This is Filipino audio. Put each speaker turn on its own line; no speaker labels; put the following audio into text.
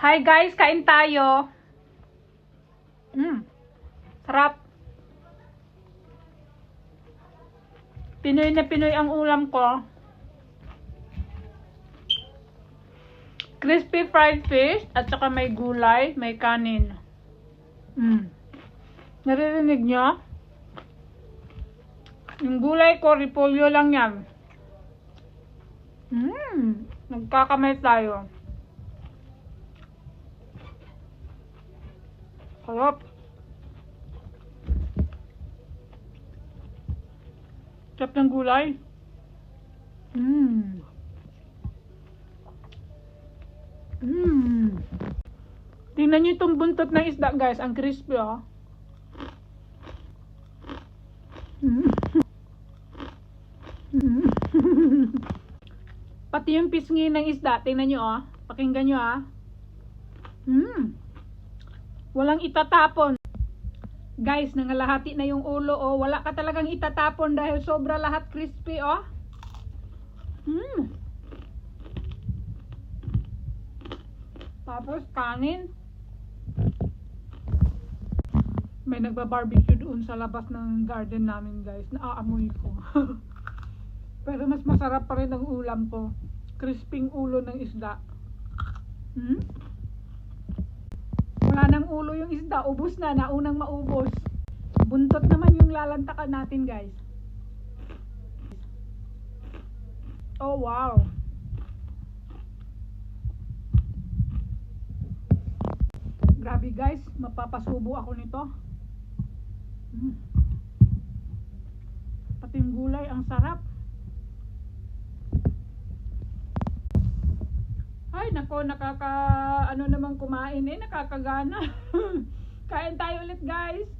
Hi guys, kain tayo. Mm. Sarap. Pinoy na Pinoy ang ulam ko. Crispy fried fish at saka may gulay, may kanin. Mm. Naririnig nyo? Yung gulay ko, repolyo lang yan. Mmm, nagkakamay tayo. Sarap. Sarap ng gulay. Mmm. Mmm. Tingnan nyo itong buntot ng isda guys. Ang crispy oh. Mm. Mm. Pati yung pisngi ng isda. Tingnan nyo oh. Pakinggan nyo ah. Mm. Walang itatapon. Guys, nangalahati na yung ulo oh. Wala ka talagang itatapon dahil sobra lahat crispy oh. Mm. Tapos kanin. May nagba-barbecue doon sa labas ng garden namin guys. Naaamoy ko. Pero mas masarap pa rin ang ulam ko. Crisping ulo ng isda. Hmm? Nang ulo yung isda. Ubus na. Naunang maubos. Buntot naman yung lalantakan natin guys. Oh wow. Grabe guys, mapapasubo ako nito. Mm. Pati yung gulay, ang sarap. Ay, nako, nakaka, ano naman kumain eh, nakakagana. Kain tayo ulit guys.